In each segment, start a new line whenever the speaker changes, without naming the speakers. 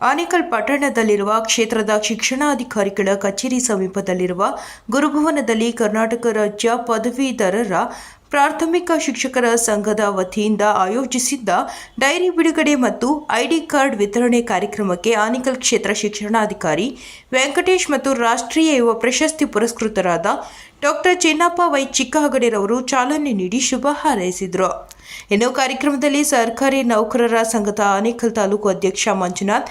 ಆನೇಕಲ್ ಪಟ್ಟಣದಲ್ಲಿರುವ ಕ್ಷೇತ್ರದ ಶಿಕ್ಷಣಾಧಿಕಾರಿಗಳ ಕಚೇರಿ ಸಮೀಪದಲ್ಲಿರುವ ಗುರುಭವನದಲ್ಲಿ ಕರ್ನಾಟಕ ರಾಜ್ಯ ಪದವೀಧರರ ಪ್ರಾಥಮಿಕ ಶಿಕ್ಷಕರ ಸಂಘದ ವತಿಯಿಂದ ಆಯೋಜಿಸಿದ್ದ ಡೈರಿ ಬಿಡುಗಡೆ ಮತ್ತು ಐಡಿ ಕಾರ್ಡ್ ವಿತರಣೆ ಕಾರ್ಯಕ್ರಮಕ್ಕೆ ಆನಿಕಲ್ ಕ್ಷೇತ್ರ ಶಿಕ್ಷಣಾಧಿಕಾರಿ ವೆಂಕಟೇಶ್ ಮತ್ತು ರಾಷ್ಟ್ರೀಯ ಯುವ ಪ್ರಶಸ್ತಿ ಪುರಸ್ಕೃತರಾದ ಡಾಕ್ಟರ್ ಚಿನ್ನಪ್ಪ ವೈ ಚಿಕ್ಕಹಗಡೆರವರು ಚಾಲನೆ ನೀಡಿ ಶುಭ ಹಾರೈಸಿದರು. ಇನ್ನು ಕಾರ್ಯಕ್ರಮದಲ್ಲಿ ಸರ್ಕಾರಿ ನೌಕರರ ಸಂಘದ ಆನೇಕಲ್ ತಾಲೂಕು ಅಧ್ಯಕ್ಷ ಮಂಜುನಾಥ್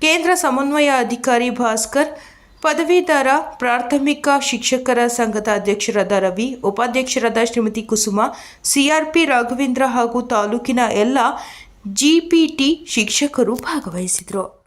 ಕೇಂದ್ರ ಸಮನ್ವಯ ಅಧಿಕಾರಿ ಭಾಸ್ಕರ್, ಪದವೀಧರ ಪ್ರಾಥಮಿಕ ಶಿಕ್ಷಕರ ಸಂಘದ ಅಧ್ಯಕ್ಷರಾದ ರವಿ, ಉಪಾಧ್ಯಕ್ಷರಾದ ಶ್ರೀಮತಿ ಕುಸುಮ, ಸಿಆರ್ಪಿ ರಾಘವೇಂದ್ರ ಹಾಗೂ ತಾಲೂಕಿನ ಎಲ್ಲ ಜಿಪಿಟಿ ಶಿಕ್ಷಕರು ಭಾಗವಹಿಸಿದರು.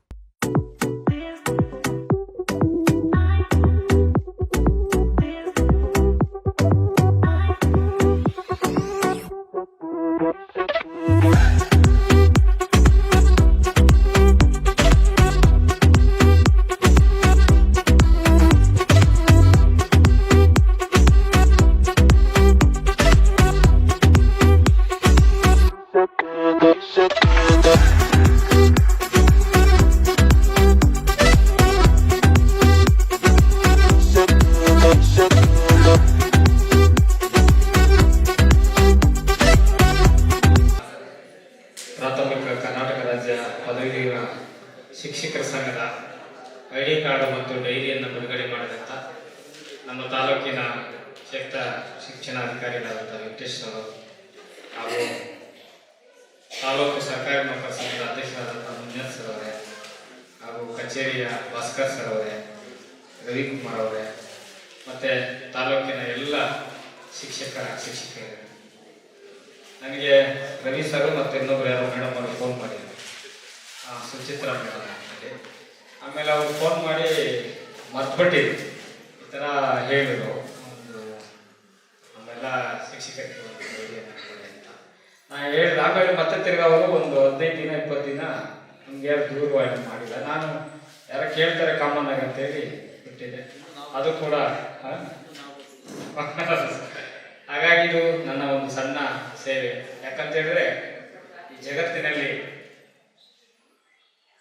ಕಚೇರಿಯ ಭಾಸ್ಕರ್ ಸರ್ ಅವರೇ, ರವಿಕುಮಾರ್ ಅವರೇ, ಮತ್ತು ತಾಲೂಕಿನ ಎಲ್ಲ ಶಿಕ್ಷಕರ ಶಿಕ್ಷಕರು ನನಗೆ ರವಿ ಸರ್ ಮತ್ತು ಇನ್ನೊಬ್ರು ಯಾರೋ ಮೇಡಮ್ ಅವರು ಫೋನ್ ಮಾಡಿದ್ರು. ಸುಚಿತ್ರ ಮೇಡಮ್ ಅಂತೇಳಿ ಆಮೇಲೆ ಅವ್ರು ಫೋನ್ ಮಾಡಿ ಮರ್ತ್ಬಿಟ್ಟಿದ್ರು. ಈ ಥರ ಹೇಳಿದ್ರು. ಒಂದು ನಮ್ಮೆಲ್ಲ ಶಿಕ್ಷಕರಿಗೆ ನಾನು ಹೇಳಿದ, ಆಮೇಲೆ ಮತ್ತೆ ತಿರ್ಗ ಅವರು ಒಂದು ಹದಿನೈದು ದಿನ, ಇಪ್ಪತ್ತು ದಿನ ನಮ್ಗೆ ಯಾರು ದೂರವಾಣಿ ಮಾಡಿಲ್ಲ. ನಾನು ಯಾರೋ ಕೇಳ್ತಾರೆ ಕಾಮನ್ ಆಗಿ ಅಂತೇಳಿ ಬಿಟ್ಟಿದೆ. ಅದು ಕೂಡ? ಹಾಗಾಗಿ ಇದು ನನ್ನ ಒಂದು ಸಣ್ಣ ಸೇವೆ. ಯಾಕಂತ ಹೇಳಿದ್ರೆ, ಈ ಜಗತ್ತಿನಲ್ಲಿ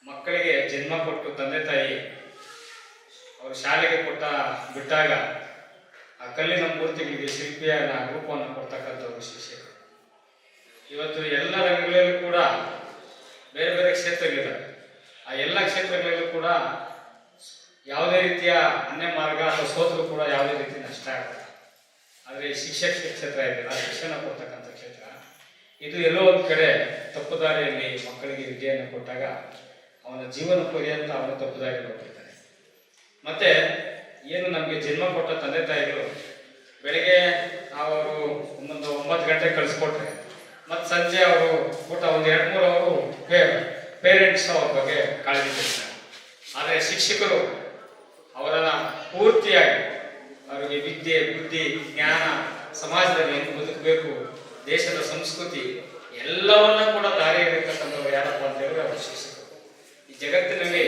ಮಕ್ಕಳಿಗೆ ಜನ್ಮ ಕೊಟ್ಟು ತಂದೆ ತಾಯಿ ಅವರು ಶಾಲೆಗೆ ಕೊಟ್ಟ, ಬಿಟ್ಟಾಗ ಆ ಕಲ್ಲಿನ ಮೂರ್ತಿಗಳಿಗೆ ಶಿಲ್ಪಿಯ ರೂಪವನ್ನು ಕೊಡ್ತಕ್ಕಂಥವ್ರು ಶಿಕ್ಷಕರು. ಇವತ್ತು ಎಲ್ಲ ರಂಗಗಳಲ್ಲೂ ಕೂಡ ಬೇರೆ ಬೇರೆ ಕ್ಷೇತ್ರಗಳಿದ್ದಾವೆ ಆ ಎಲ್ಲ ಕ್ಷೇತ್ರಗಳಲ್ಲೂ ಕೂಡ ಯಾವುದೇ ರೀತಿಯ ಅನ್ಯ ಮಾರ್ಗ ಅಥವಾ ಸೋತರು ಕೂಡ ಯಾವುದೇ ರೀತಿ ನಷ್ಟ ಆಗಲ್ಲ ಆದರೆ ಈ ಶಿಕ್ಷಕ ಕ್ಷೇತ್ರ ಇದೆಯಲ್ಲ ಶಿಕ್ಷಣ ಕೊಡ್ತಕ್ಕಂಥ ಕ್ಷೇತ್ರ, ಇದು ಎಲ್ಲೋ ಒಂದು ಕಡೆ ತಪ್ಪು ದಾರಿಯಲ್ಲಿ ಮಕ್ಕಳಿಗೆ ವಿದ್ಯೆಯನ್ನು ಕೊಟ್ಟಾಗ ಅವನ ಜೀವನ ಪರ್ಯಂತ ಅವನು ತಪ್ಪು ದಾರಿಯಲ್ಲಿ ಮತ್ತೆ ಏನು ನಮಗೆ ಜನ್ಮ ಕೊಟ್ಟ ತಂದೆ ತಾಯಿಗಳು ಬೆಳಿಗ್ಗೆ ಅವರು ಒಂದೊಂದು ಒಂಬತ್ತು ಗಂಟೆಗೆ ಕಳಿಸ್ಕೊಟ್ರೆ, ಮತ್ತು ಸಂಜೆ ಅವರು ಊಟ ಒಂದು ಎರಡು ಮೂರು ಅವರು ಪೇರೆಂಟ್ಸ್ ಅವ್ರ ಬಗ್ಗೆ ಕಾಳಜಿ ಕೊಡ್ತಾರೆ ಆದರೆ ಶಿಕ್ಷಕರು ಅವರನ್ನ ಪೂರ್ತಿಯಾಗಿ ಅವರಿಗೆ ವಿದ್ಯೆ, ಬುದ್ಧಿ, ಜ್ಞಾನ, ಸಮಾಜದಲ್ಲಿ ಏನು ಬದುಕಬೇಕು, ದೇಶದ ಸಂಸ್ಕೃತಿ ಎಲ್ಲವನ್ನ ಕೂಡ ದಾರಿ ಇರತಕ್ಕಂಥವ್ರು ಯಾರಪ್ಪ ಅಂತ ಹೇಳಿದ್ರೆ ಅವರು ಶಿಕ್ಷಕರು. ಈ ಜಗತ್ತಿನಲ್ಲಿ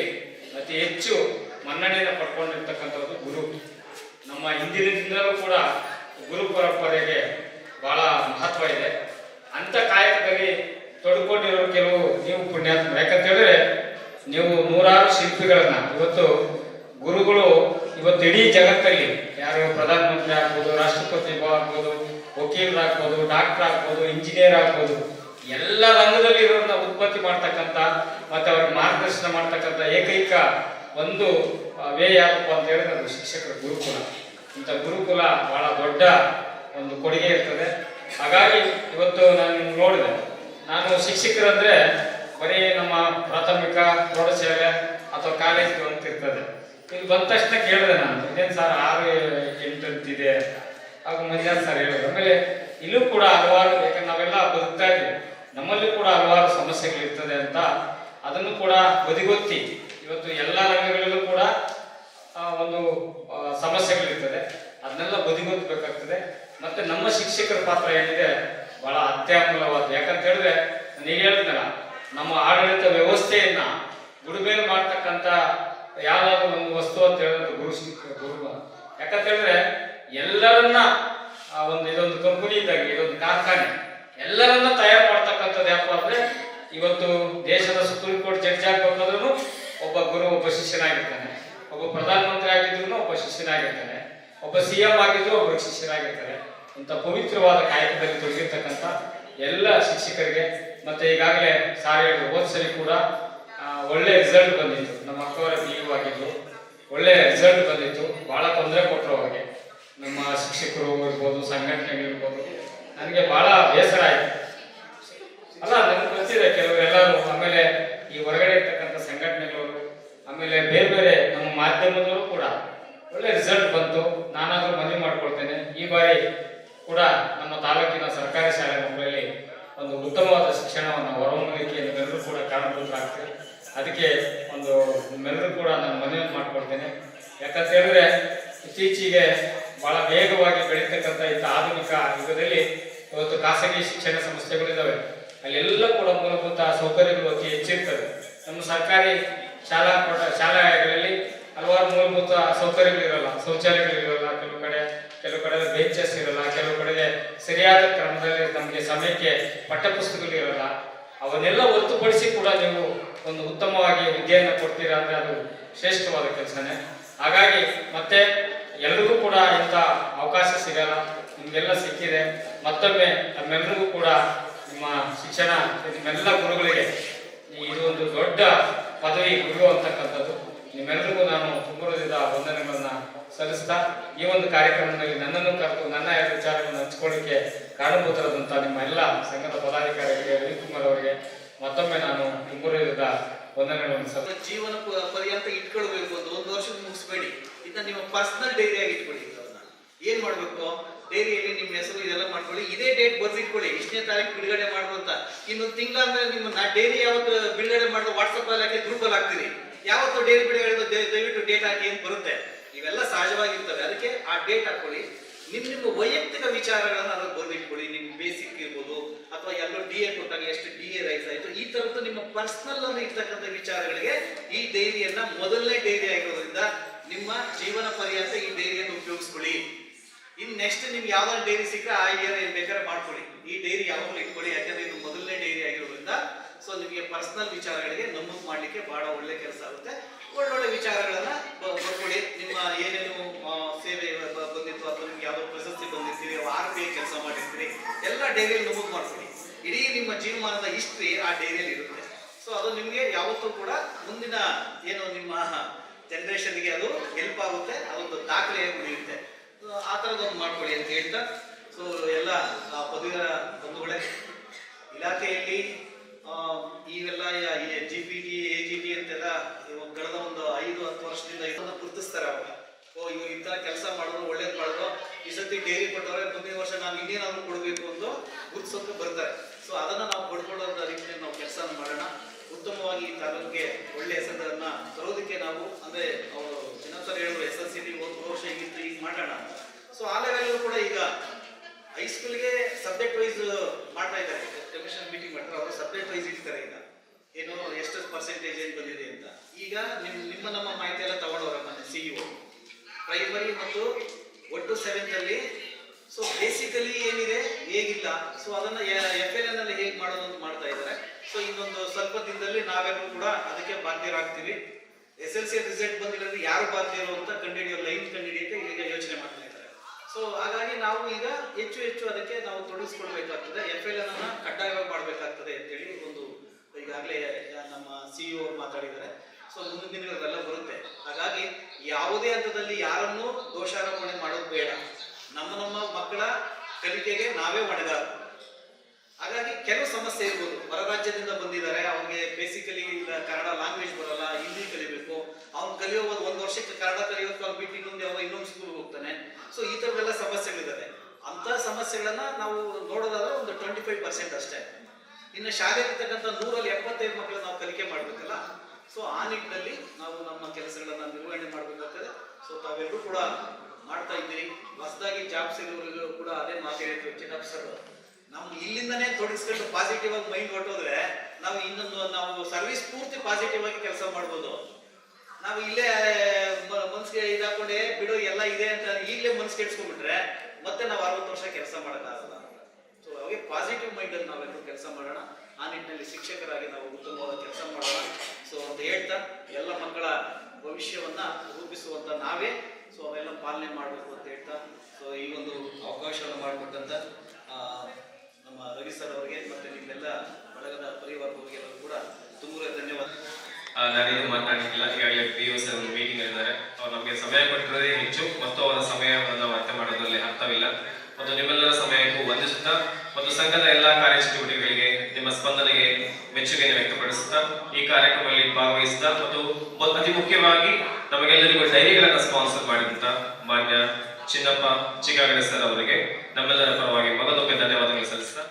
ಅತಿ ಹೆಚ್ಚು ಮನ್ನಣೆಯನ್ನು ಪಡ್ಕೊಂಡಿರ್ತಕ್ಕಂಥದ್ದು ಗುರು. ನಮ್ಮ ಹಿಂದಿನಿಂದಲೂ ಕೂಡ ಗುರು ಪರಂಪರೆಗೆ ಬಹಳ ಮಹತ್ವ ಇದೆ. ಅಂಥ ಕಾಯಕದಲ್ಲಿ ತೊಡ್ಕೊಂಡಿರೋ ಕೆಲವು ನೀವು ಪುಣ್ಯಾತ್ಮ. ಯಾಕಂತ ಹೇಳಿದ್ರೆ ನೀವು ನೂರಾರು ಶಿಲ್ಪಿಗಳನ್ನ, ಇವತ್ತು ಗುರುಗಳು ಇವತ್ತು ಇಡೀ ಜಗತ್ತಲ್ಲಿ ಯಾರು ಪ್ರಧಾನಮಂತ್ರಿ ಆಗ್ಬೋದು, ರಾಷ್ಟ್ರಪತಿ ಆಗ್ಬೋದು ವಕೀಲರಾಗ್ಬೋದು ಡಾಕ್ಟರ್ ಆಗ್ಬೋದು, ಇಂಜಿನಿಯರ್ ಆಗ್ಬೋದು, ಎಲ್ಲ ರಂಗದಲ್ಲಿ ಇರೋದನ್ನ ಉತ್ಪತ್ತಿ ಮಾಡ್ತಕ್ಕಂಥ ಮತ್ತೆ ಅವ್ರಿಗೆ ಮಾರ್ಗದರ್ಶನ ಮಾಡ್ತಕ್ಕಂಥ ಏಕೈಕ ಒಂದು ವೇ ಯಾವಪ್ಪ ಅಂತ ಹೇಳಿದ್ರೆ ಅದು ಶಿಕ್ಷಕರ ಗುರುಕುಲ. ಇಂಥ ಗುರುಕುಲ ಬಹಳ ದೊಡ್ಡ ಒಂದು ಕೊಡುಗೆ ಇರ್ತದೆ. ಹಾಗಾಗಿ ಇವತ್ತು ನಾನು ನೋಡಿದೆ ನಾನು ಶಿಕ್ಷಕರಂದ್ರೆ ಬರೀ ನಮ್ಮ ಪ್ರಾಥಮಿಕ, ಪ್ರೌಢಶಾಲೆ ಅಥವಾ ಕಾಲೇಜ್ಗೆ ಅಂತ ಇರ್ತದೆ. ಇಲ್ಲಿ ಬಂದ ತಕ್ಷಣ ಕೇಳಿದೆ ನಾನು ಇದೇನು ಸರ್ ಆರು, ಎಂಟು ಅಂತಿದೆ? ಹಾಗೂ ಮಧ್ಯಾಹ್ನ ಸರ್ ಹೇಳಿದ್ರು. ಆಮೇಲೆ ಇಲ್ಲೂ ಕೂಡ ಹಲವಾರು, ಯಾಕಂದ್ರೆ ನಾವೆಲ್ಲ ಬದುಕ್ತಾ ಇದ್ದೀವಿ. ನಮ್ಮಲ್ಲೂ ಕೂಡ ಹಲವಾರು ಸಮಸ್ಯೆಗಳಿರ್ತದೆ ಅಂತ ಅದನ್ನು ಕೂಡ ಬದಿಗೊತ್ತಿ, ಇವತ್ತು ಎಲ್ಲ ರಂಗಗಳಲ್ಲೂ ಕೂಡ ಒಂದು ಸಮಸ್ಯೆಗಳಿರ್ತದೆ. ಅದನ್ನೆಲ್ಲ ಬದಿಗೊತ್ತಬೇಕಾಗ್ತದೆ ಮತ್ತೆ ನಮ್ಮ ಶಿಕ್ಷಕರ ಪಾತ್ರ ಏನಿದೆ? ಬಹಳ ಅತ್ಯಮೂಲವಾದ ಯಾಕಂತ ಹೇಳಿದ್ರೆ, ನೀವು ಹೇಳ್ತಾರ ನಮ್ಮ ಆಡಳಿತ ವ್ಯವಸ್ಥೆಯನ್ನ ದುಡಿಮೇಲೆ ಮಾಡ್ತಕ್ಕಂಥ ಯಾವ್ದಾದ್ರು ಒಂದು ವಸ್ತು ಅಂತ ಹೇಳಿದ್ರೆ ಗುರು ಗುರು ಯಾಕಂತ ಹೇಳಿದ್ರೆ, ಎಲ್ಲರನ್ನ ಒಂದು ಇದೊಂದು ಕಂಪನಿ ಇದ್ದಾಗ, ಇದೊಂದು ಕಾರ್ಖಾನೆ, ಎಲ್ಲರನ್ನ ತಯಾರು ಮಾಡ್ತಕ್ಕಂಥದ್ದು ಯಾಕಪ್ಪ ಅಂದ್ರೆ, ಇವತ್ತು ದೇಶದ ಸುಪ್ರೀಂ ಕೋರ್ಟ್ ಜಡ್ಜ್ ಆಗ್ಬೇಕಾದ್ರೂ ಪ್ರಧಾನಮಂತ್ರಿ ಆಗಿದ್ರು ಒಬ್ಬ ಶಿಷ್ಯನಾಗಿರ್ತಾನೆ. ಒಬ್ಬ ಸಿ ಎಂ ಆಗಿದ್ರು ಒಬ್ಬ ಶಿಷ್ಯರಾಗಿರ್ತಾರೆ ಇಂಥ ಪವಿತ್ರವಾದ ಕಾಯಕದಲ್ಲಿ ತೊಡಗಿರ್ತಕ್ಕಂಥ ಎಲ್ಲ ಶಿಕ್ಷಕರಿಗೆ ಮತ್ತೆ ಈಗಾಗಲೇ ಸಾರಿ ಹೇಳಿದ್ರು ಕೂಡ ಒಳ್ಳೆ ರಿಸಲ್ಟ್ ಬಂದಿತ್ತು. ನಮ್ಮ ಅಕ್ಕವರ ಪಿ ಯು ಆಗಿದ್ರು ಒಳ್ಳೆ ರಿಸಲ್ಟ್ ಬಂದಿತ್ತು. ಬಹಳ ತೊಂದರೆ ಕೊಟ್ಟರು ಅವ್ರಿಗೆ. ನಮ್ಮ ಶಿಕ್ಷಕರು ಇರ್ಬೋದು, ಸಂಘಟನೆಗಳಿರ್ಬೋದು. ನನಗೆ ಬಹಳ ಬೇಸರ ಆಯಿತು. ಅಲ್ಲ ನನಗೆ ಗೊತ್ತಿದೆ ಕೆಲವರೆಲ್ಲರೂ ಆಮೇಲೆ ಈ ಹೊರಗಡೆ ಇರ್ತಕ್ಕಂಥ ಸಂಘಟನೆಗಳು ಆಮೇಲೆ ಬೇರೆ ಬೇರೆ ನಮ್ಮ ಮಾಧ್ಯಮದವರು ಕೂಡ ಒಳ್ಳೆ ರಿಸಲ್ಟ್ ಬಂತು. ನಾನಾದರೂ ಮನವಿ ಮಾಡ್ಕೊಳ್ತೇನೆ. ಈ ಬಾರಿ ಕೂಡ ನಮ್ಮ ತಾಲೂಕಿನ ಸರ್ಕಾರಿ ಶಾಲೆ ಮಕ್ಕಳಲ್ಲಿ ಒಂದು ಉತ್ತಮವಾದ ಶಿಕ್ಷಣವನ್ನು ಹೊರಹೊಮ್ಮಲಿಕ್ಕೆ ನೀವೆಲ್ಲರೂ ಕೂಡ ಕಾರಣಭೂತರಾಗ್ತೀವಿ ಅದಕ್ಕೆ ಒಂದು ನಿಮ್ಮೆಲ್ಲರೂ ಕೂಡ ನಾನು ಮನವಿ ಮಾಡ್ಕೊಳ್ತೇನೆ. ಯಾಕಂತ ಹೇಳಿದ್ರೆ ಇತ್ತೀಚೆಗೆ ಬಹಳ ವೇಗವಾಗಿ ಬೆಳೀತಕ್ಕಂಥ ಇಂಥ ಆಧುನಿಕ ಯುಗದಲ್ಲಿ ಇವತ್ತು ಖಾಸಗಿ ಶಿಕ್ಷಣ ಸಂಸ್ಥೆಗಳಿದ್ದಾವೆ. ಅಲ್ಲೆಲ್ಲ ಕೂಡ ಮೂಲಭೂತ ಸೌಕರ್ಯಗಳು ಅತಿ ಹೆಚ್ಚಿರ್ತವೆ. ನಮ್ಮ ಸರ್ಕಾರಿ ಶಾಲಾ ಶಾಲೆಗಳಲ್ಲಿ ಹಲವಾರು ಮೂಲಭೂತ ಸೌಕರ್ಯಗಳಿರಲ್ಲ, ಶೌಚಾಲಯಗಳಿರಲ್ಲ ಕೆಲವು ಕಡೆ. ಕೆಲವು ಕಡೆ ಬೆಂಚಸ್ ಇರಲ್ಲ, ಕೆಲವು ಕಡೆಗೆ ಸರಿಯಾದ ಕ್ರಮದಲ್ಲಿ ನಮಗೆ ಸಮಯಕ್ಕೆ ಪಠ್ಯಪುಸ್ತಕಗಳು ಇರಲ್ಲ. ಅವನ್ನೆಲ್ಲ ಹೊರತುಪಡಿಸಿ ಕೂಡ ನೀವು ಒಂದು ಉತ್ತಮವಾಗಿ ವಿದ್ಯೆಯನ್ನು ಕೊಡ್ತೀರಾ ಅಂದರೆ ಅದು ಶ್ರೇಷ್ಠವಾದ ಕೆಲಸನೇ. ಹಾಗಾಗಿ ಮತ್ತೆ ಎಲ್ರಿಗೂ ಕೂಡ ಇಂಥ ಅವಕಾಶ ಸಿಗಲ್ಲ, ನಿಮಗೆಲ್ಲ ಸಿಕ್ಕಿದೆ. ಮತ್ತೊಮ್ಮೆ ನಮ್ಮೆಲ್ಲರಿಗೂ ಕೂಡ ನಿಮ್ಮ ಶಿಕ್ಷಣ, ನಿಮ್ಮೆಲ್ಲ ಗುರುಗಳಿಗೆ ಇದು ಒಂದು ದೊಡ್ಡ ಪದವಿ ಗುರು ಅಂತಕ್ಕಂಥದ್ದು. ನಿಮ್ಮೆಲ್ಲರಿಗೂ ನಾನು ತುಂಬುರದಿಂದ ವಂದನೆಗಳನ್ನ ಸಲ್ಲಿಸ್ತಾ ಈ ಒಂದು ಕಾರ್ಯಕ್ರಮದಲ್ಲಿ ನನ್ನನ್ನು ಕರೆದು ನನ್ನ ಎರಡು ವಿಚಾರಗಳನ್ನು ಹಂಚಿಕೊಳ್ಳಿಕ್ಕೆ ಕಾರಣಭೂತರಾದಂಥ ನಿಮ್ಮ ಎಲ್ಲ ಸಂಘದ ಪದಾಧಿಕಾರಿಗಳಿಗೆ ರವಿಕುಮಾರ್ ಅವರಿಗೆ ಮತ್ತೊಮ್ಮೆ ನಾನು ತುಂಬುರದಿಂದ ವಂದನೆಗಳನ್ನು
ಜೀವನ ಪರ್ಯಂತ ಇಟ್ಕೊಳ್ಬೇಕು ಒಂದು ಒಂದು ವರ್ಷ ಮುಗಿಸ್ಬೇಡಿ. ಇದನ್ನ ನಿಮ್ಮ ಪರ್ಸನಲ್ ಡೈರಿ ಆಗಿ ಇಟ್ಕೊಳ್ಳಿ ಏನ್ ಮಾಡ್ಬೇಕು? ಡೈರಿಯಲ್ಲಿ ನಿಮ್ಮ ಹೆಸರು ಇದೆಲ್ಲ ಮಾಡ್ಕೊಳ್ಳಿ. ಇದೇ ಡೇಟ್ ಬರ್ದಿಟ್ಕೊಳ್ಳಿ. ಇಷ್ಟನೇ ತಾರೀಕು ಬಿಡುಗಡೆ ಮಾಡುವ ಅಂತ. ಇನ್ನೊಂದು ತಿಂಗಳಾದ್ಮೇಲೆ ನಿಮ್ಮ ಡೈರಿ ಯಾವತ್ತು ಬಿಡುಗಡೆ ಮಾಡಿದ್ರೆ ವಾಟ್ಸಪ್ ಅಲ್ಲಿ ಹಾಕಿ ಗ್ರೂಪ್ ಅಲ್ಲಿ ಯಾವತ್ತು ಡೈರಿ ಬಿಡುಗಡೆ ದಯ- ದಯವಿಟ್ಟು ಡೇಟ್ ಹಾಕಿ ಏನ್ ಬರುತ್ತೆ. ಇವೆಲ್ಲ ಸಹಜವಾಗಿರ್ತವೆ. ಅದಕ್ಕೆ ಆ ಡೇಟ್ ಹಾಕೊಳ್ಳಿ. ನಿಮ್ ನಿಮ್ಮ ವೈಯಕ್ತಿಕ ವಿಚಾರಗಳನ್ನ ಅದ್ರಲ್ಲಿ ಬರ್ದಿಟ್ಕೊಳ್ಳಿ. ನಿಮ್ ಬೇಸಿಕ್ ಇರ್ಬೋದು, ಅಥವಾ ಎಲ್ಲೋ ಡಿ ಎ ಕೊಟ್ಟಾಗ ಎಷ್ಟು ಡಿ ಎ ರೈಸ್ ಆಯ್ತು, ಈ ತರದ್ದು ನಿಮ್ಮ ಪರ್ಸನಲ್ ಅನ್ನು ಇರ್ತಕ್ಕಂಥ ವಿಚಾರಗಳಿಗೆ ಈ ಡೈರಿಯನ್ನ ಮೊದಲನೇ ಡೈರಿ ಆಗಿರೋದ್ರಿಂದ ನಿಮ್ಮ ಜೀವನ ಪರ್ಯಂತ ಈ ಡೈರಿಯನ್ನು ಉಪಯೋಗಿಸ್ಕೊಳ್ಳಿ. ಇನ್ ನೆಕ್ಸ್ಟ್ ನಿಮ್ಗೆ ಯಾವ್ದಾದ್ರು ಡೈರಿ ಸಿಕ್ಕರೆ ಆ ಇಯರ್ ಏನ್ ಬೇಕಾದ್ರೆ ಮಾಡ್ಕೊಳ್ಳಿ. ಈ ಡೈರಿ ಯಾವಾಗಲೂ ಇಟ್ಕೊಳ್ಳಿ, ಯಾಕಂದ್ರೆ ಇದು ಮೊದಲನೇ ಡೈರಿ ಆಗಿರೋದ್ರಿಂದ ಸೊ ನಿಮಗೆ ಪರ್ಸನಲ್ ವಿಚಾರಗಳಿಗೆ ನಮೂದು ಮಾಡ್ಲಿಕ್ಕೆ ಬಹಳ ಒಳ್ಳೆ ಕೆಲಸ ಆಗುತ್ತೆ. ಒಳ್ಳೊಳ್ಳೆ ವಿಚಾರಗಳನ್ನ ಬರ್ಕೊಳ್ಳಿ ನಿಮ್ಮ ಏನೇನು ಸೇವೆ ಬಂದಿತ್ತು ಅಥವಾ ನಿಮ್ಗೆ ಯಾವ್ದೋ ಪ್ರಶಸ್ತಿ ಬಂದಿರ್ತೀರಿ ಆರ್ ಪಿ ಕೆಲಸ ಮಾಡಿರ್ತೀರಿ ಎಲ್ಲ ಡೈರಿಯಲ್ಲಿ ನಮೂದು ಮಾಡ್ಕೊಳ್ಳಿ. ಇಡೀ ನಿಮ್ಮ ಜೀವಮಾನದ ಹಿಸ್ಟ್ರಿ ಆ ಡೈರಿಯಲ್ಲಿ ಇರುತ್ತೆ. ಸೊ ಅದು ನಿಮಗೆ ಯಾವತ್ತೂ ಕೂಡ ಮುಂದಿನ ಏನು ನಿಮ್ಮ ಜನರೇಷನ್ಗೆ ಅದು ಹೆಲ್ಪ್ ಆಗುತ್ತೆ ಅದೊಂದು ದಾಖಲೆ ಉಳಿಯುತ್ತೆ. ಆ ಥರದೊಂದು ಮಾಡ್ಕೊಳ್ಳಿ ಅಂತ ಹೇಳ್ತಾ. ಸೊ ಎಲ್ಲ ಆ, ಪದವೀಧರ ಬಂಧುಗಳೇ ಇಲಾಖೆಯಲ್ಲಿ ಈಗೆಲ್ಲ G P T A G T ಅಂತೆಲ್ಲ ಇವಾಗ ಕಳೆದ ಒಂದು ಐದು ಹತ್ತು ವರ್ಷದಿಂದ ಇದನ್ನು ಗುರುತಿಸ್ತಾರೆ ಅವಾಗ ಓ, ಇವ್ರು ಇಂಥ ಕೆಲಸ ಮಾಡಿದ್ರು, ಒಳ್ಳೇದು ಮಾಡಿದ್ರು. ಈ ಸತಿ ಡೈರಿ ಕೊಟ್ಟವ್ರೆ, ಮುಂದಿನ ವರ್ಷ ನಾವು ಇನ್ನೇನಾದ್ರೂ ಕೊಡಬೇಕು ಅಂತ ಗುರುತಿಸೋಕೆ ಬರ್ತಾರೆ. ಸೊ ಅದನ್ನ ನಾವು ಪಡ್ಕೊಳ್ಳೋದ ರೀತಿಯಲ್ಲಿ ನಾವು ಕೆಲಸ ಮಾಡೋಣ. ಉತ್ತಮವಾಗಿ ಈ ತಾಲೂಕಿಗೆ ಒಳ್ಳೆ ಹೆಸರನ್ನ ತರೋದಕ್ಕೆ ನಾವು, ಅಂದ್ರೆ ಅವರು ಇನ್ನೊಂದ್ಸರಿ ಹೇಳಿದ್ರು, ಎಸ್ ಎಲ್ ಸಿ ಒಂದು ವರ್ಷ ಹೀಗಿತ್ತು ಈಗ ಮಾಡೋಣ ಸೊ ಆ ಲೆವೆಲ್ ಕೂಡ ಈಗ ಹೈಸ್ಕೂಲ್ಗೆ ಸಬ್ಜೆಕ್ಟ್ ವೈಸ್ ಮಾಡ್ತಾ ಇದ್ದಾರೆ. ಕಮಿಷನ್ ಮೀಟಿಂಗ್ ಮಾಡ್ತಾರೆ, ಅವರು ಸಬ್ಜೆಕ್ಟ್ ವೈಸ್ ಇಡ್ತಾರೆ ಈಗ. ಏನು, ಎಷ್ಟು ಪರ್ಸೆಂಟೇಜ್ ಏನು ಬಂದಿದೆ? ಈಗ ನಿಮ್, ನಿಮ್ಮ ನಮ್ಮ ಮಾಹಿತಿ ಎಲ್ಲ ತಗೊಂಡವ್ರ ಮನೆ ಸಿ ಪ್ರೈಮರಿ ಮತ್ತು ಒಟ್ಟು ಸೆವೆಂತ್ ಅಲ್ಲಿ ಸೊ ಬೇಸಿಕಲಿ ಏನಿದೆ? ಹೇಗಿಲ್ಲ. ಸೊ ಅದನ್ನ ಎಫ್ ಎಲ್ ಎನ್ ಅಲ್ಲಿ ಹೇಗೆ ಮಾಡೋದು ಅಂತ ಮಾಡ್ತಾ ಇದ್ದಾರೆ. ಸೊ ಇನ್ನೊಂದು ಸ್ವಲ್ಪ ದಿನದಲ್ಲಿ ನಾವೆಲ್ಲರೂ ಕೂಡ ಅದಕ್ಕೆ ಬಾಧ್ಯರಾಗ್ತೀವಿ. ಎಸ್ ಎಲ್ ಸಿ ರಿಸಲ್ಟ್ ಬಂದಿಲ್ಲ ಅಂದ್ರೆ ಯಾರು ಬಾಧ್ಯರು ಅಂತ ಕಂಡಿಡಿಯೋ ಲೈನ್ ಕಂಡುಹಿಡಿಯಕ್ಕೆ ಈಗ ಯೋಚನೆ ಮಾಡ್ತಾ ಇದ್ದಾರೆ. ಸೊ ಹಾಗಾಗಿ ನಾವು ಈಗ ಹೆಚ್ಚು ಹೆಚ್ಚು ಅದಕ್ಕೆ ನಾವು ತೊಡಗಿಸ್ಕೊಳ್ಬೇಕಾಗ್ತದೆ. ಎಫ್ ಎಲ್ ಅನ್ನ ಕಡ್ಡಾಯವಾಗಿ ಮಾಡಬೇಕಾಗ್ತದೆ ಅಂತೇಳಿ ಒಂದು ಈಗಾಗಲೇ ನಮ್ಮ ಸಿಇಒ ಅವರು ಮಾತಾಡಿದ್ದಾರೆ. ಸೊ ಅವೆಲ್ಲ ಬರುತ್ತೆ. ಹಾಗಾಗಿ ಯಾವುದೇ ಹಂತದಲ್ಲಿ ಯಾರನ್ನೂ ದೋಷಾರೋಪಣೆ ಮಾಡೋದು ಬೇಡ. ನಮ್ಮ ನಮ್ಮ ಮಕ್ಕಳ ಕಲಿಕೆಗೆ ನಾವೇ ಹೊಣೆಗಾರ ಹಾಗಾಗಿ ಕೆಲವು ಸಮಸ್ಯೆ ಇರ್ಬೋದು. ಹೊರ ರಾಜ್ಯದಿಂದ ಬಂದಿದ್ದಾರೆ ಅವ್ರಿಗೆ ಬೇಸಿಕಲಿ ಕನ್ನಡ ಲ್ಯಾಂಗ್ವೇಜ್ ಬರಲ್ಲ, ಹಿಂದಿ ಕಲಿಬೇಕು. ಅವ್ನು ಕಲಿಯೋ ಒಂದು ವರ್ಷಕ್ಕೆ ಕನ್ನಡ ಕಲಿಯೋದು ಅವ್ನು ಬಿಟ್ಟು ಇನ್ನೊಂದು ಯಾವ ಇನ್ನೊಂದು ಸ್ಕೂಲ್ ಹೋಗ್ತಾನೆ. ಸೊ ಈ ಥರದ್ದೆಲ್ಲ ಸಮಸ್ಯೆಗಳಿದ್ದಾವೆ. ಅಂತ ಸಮಸ್ಯೆಗಳನ್ನ ನಾವು ನೋಡೋದಾದ್ರೆ ಒಂದು ಟ್ವೆಂಟಿ ಫೈವ್ ಪರ್ಸೆಂಟ್ ಅಷ್ಟೇ. ಇನ್ನು ಶಾಲೆ ಇರ್ತಕ್ಕಂಥ ನೂರಲ್ಲಿ ಎಪ್ಪತ್ತೈದು ಮಕ್ಕಳು ನಾವು ಕಲಿಕೆ ಮಾಡ್ಬೇಕಲ್ಲ? ಸೊ ಆ ನಿಟ್ಟಿನಲ್ಲಿ ನಾವು ನಮ್ಮ ಕೆಲಸಗಳನ್ನ ನಿರ್ವಹಣೆ ಮಾಡಬೇಕಾಗ್ತದೆ. ಸೊ ತಾವೆಲ್ಲರೂ ಕೂಡ ಮಾಡ್ತಾ ಇದ್ದೀರಿ. ಹೊಸದಾಗಿ ಜಾಬ್ ಸಿಗೋರಿಗೂ ಕೂಡ ಅದೇ ಮಾತು ಹೇಳಿದ್ರು ಚಿನ್ನಪ್ಪ ಸರ್ ನಮ್ ಇಲ್ಲಿಂದನೇ ತೊಡಗಿಸ್ಕೊಂಡು ಪಾಸಿಟಿವ್ ಆಗಿ ಮೈಂಡ್ ಹೊಟ್ಟೋದ್ರೆ ನಾವು ಇನ್ನೊಂದು ನಾವು ಸರ್ವಿಸ್ ಪೂರ್ತಿ ಪಾಸಿಟಿವ್ ಆಗಿ ಕೆಲಸ ಮಾಡ್ಬೋದು. ನಾವು ಇಲ್ಲೇ ಮನ್ಸಿಗೆ ಇದಾಕೊಂಡೆ ಬಿಡು, ಎಲ್ಲ ಇದೆ ಅಂತ ಈಗಲೇ ಮನ್ಸು ಕೆಡ್ಸ್ಕೊಂಡ್ಬಿಟ್ರೆ ಮತ್ತೆ ನಾವು ಅರವತ್ತು ವರ್ಷ ಕೆಲಸ ಮಾಡೋಕ್ಕಾಗಲ್ಲ. ಸೊ ಅವಾಗೆ ಪಾಸಿಟಿವ್ ಮೈಂಡ್ ಅಲ್ಲಿ ನಾವೆಲ್ಲರೂ ಕೆಲಸ ಮಾಡೋಣ. ಆ ನಿಟ್ಟಿನಲ್ಲಿ ಶಿಕ್ಷಕರಾಗಿ ನಾವು ಉತ್ತಮವಾದ ಕೆಲಸ ಮಾಡೋಣ. ಸೊ ಅಂತ ಹೇಳ್ತಾ ಎಲ್ಲ ಮಕ್ಕಳ ಭವಿಷ್ಯವನ್ನ ರೂಪಿಸುವಂತ ನಾವೇ ಸೊ ಅವೆಲ್ಲ ಪಾಲನೆ ಮಾಡಬೇಕು ಅಂತ ಹೇಳ್ತಾ ಸೊ ಈ ಒಂದು ಅವಕಾಶವನ್ನು ಮಾಡಿಕೊಟ್ಟಂತ ನಮ್ಮ ರವಿ ಸರ್ ಅವರಿಗೆ ಮತ್ತೆ ನಿಮ್ಮೆಲ್ಲ ಬಳಗದ ಪರಿವಾರದವರಿಗೆ ಕೂಡ ತುಂಬ ಧನ್ಯವಾದ.
ನಾನೇನು ಮಾತಾಡಲಿಕ್ಕಿಲ್ಲ. ಈಗಾಗಲೇ ಪಿ ಯು ಸರ್ ಮೀಟಿಂಗ್ ಇದ್ದಾರೆ ಅವ್ರು ನಮಗೆ ಸಮಯ ಕೊಟ್ಟಿರೋದೇ ಹೆಚ್ಚು, ಮತ್ತು ಅವರ ಸಮಯವನ್ನು ವ್ಯರ್ಥ ಮಾಡೋದ್ರಲ್ಲಿ ಅರ್ಥವಿಲ್ಲ. ಮತ್ತು ನಿಮ್ಮೆಲ್ಲರ ಸಮಯಕ್ಕೂ ವಂದಿಸುತ್ತಾ, ಮತ್ತು ಸಂಘದ ಎಲ್ಲಾ ಕಾರ್ಯಚಟುವಟಿಕೆಗಳಿಗೆ ನಿಮ್ಮ ಸ್ಪಂದನೆಗೆ ಮೆಚ್ಚುಗೆಯನ್ನು ವ್ಯಕ್ತಪಡಿಸುತ್ತಾ ಈ ಕಾರ್ಯಕ್ರಮದಲ್ಲಿ ಭಾಗವಹಿಸಿದ ಮತ್ತು ಅತಿ ಮುಖ್ಯವಾಗಿ ನಮಗೆಲ್ಲರಿಗೂ ಡೈರಿಗಳನ್ನ ಸ್ಪಾನ್ಸರ್ ಮಾಡಿದಂತ ಮಾನ್ಯ ಚಿನ್ನಪ್ಪ ಚಿಕಾಗಡೆ ಸರ್ ಅವರಿಗೆ. ನಮ್ಮೆಲ್ಲರ ಪರವಾಗಿ ಮಗದೊಮ್ಮೆ ಧನ್ಯವಾದಗಳು ಸಲ್ಲಿಸ್ತಾ